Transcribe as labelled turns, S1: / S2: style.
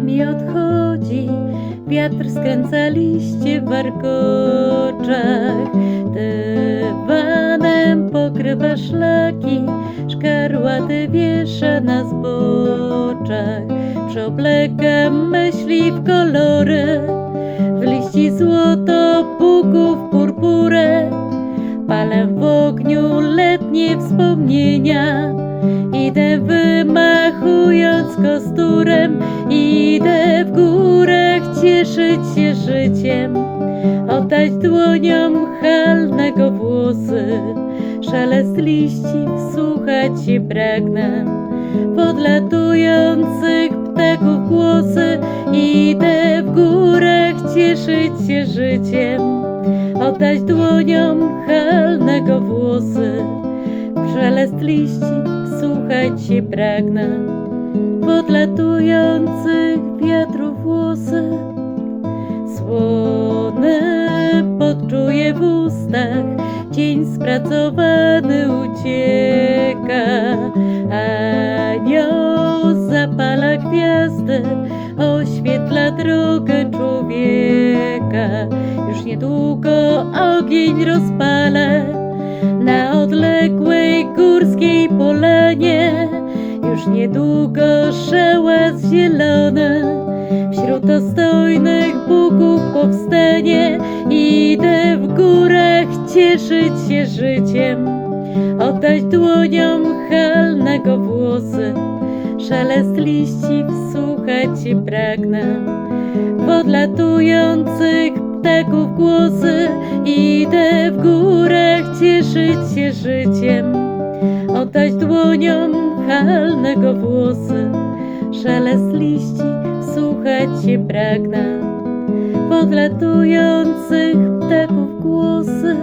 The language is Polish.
S1: mi odchodzi, wiatr skręca liście w warkoczach. Dywanem pokrywa szlaki, szkarłaty wiesza na zboczach. Przeoblekam myśli w kolory, w liści złoto, puków purpurę. Palę w ogniu letnie wspomnienia. Idę wymachując kosturem, idę w górę cieszyć się życiem. Oddać dłoniom halnego włosy, szelest liści wsłuchać się pragnę. Podlatujących ptaków głosy, idę w górę cieszyć się życiem. Oddać dłoniom halnego włosy, szelest liści słuchać się pragnę podlatujących wiatrów włosy. Słony podczuję w ustach, cień spracowany ucieka. Anioł zapala gwiazdy, oświetla drogę człowieka. Już niedługo ogień rozpalę na odległej Niedługo szałas zielony Wśród dostojnych Bóg powstanie. Idę w górach cieszyć się życiem. Oddać dłoniom halnego włosy. Szelest liści wsłuchać się pragnę. Podlatujących ptaków głosy. Idę w górach cieszyć się życiem. Oddać dłoniom halnego włosy. Szelest liści słuchać się pragnę Podlatujących ptaków głosy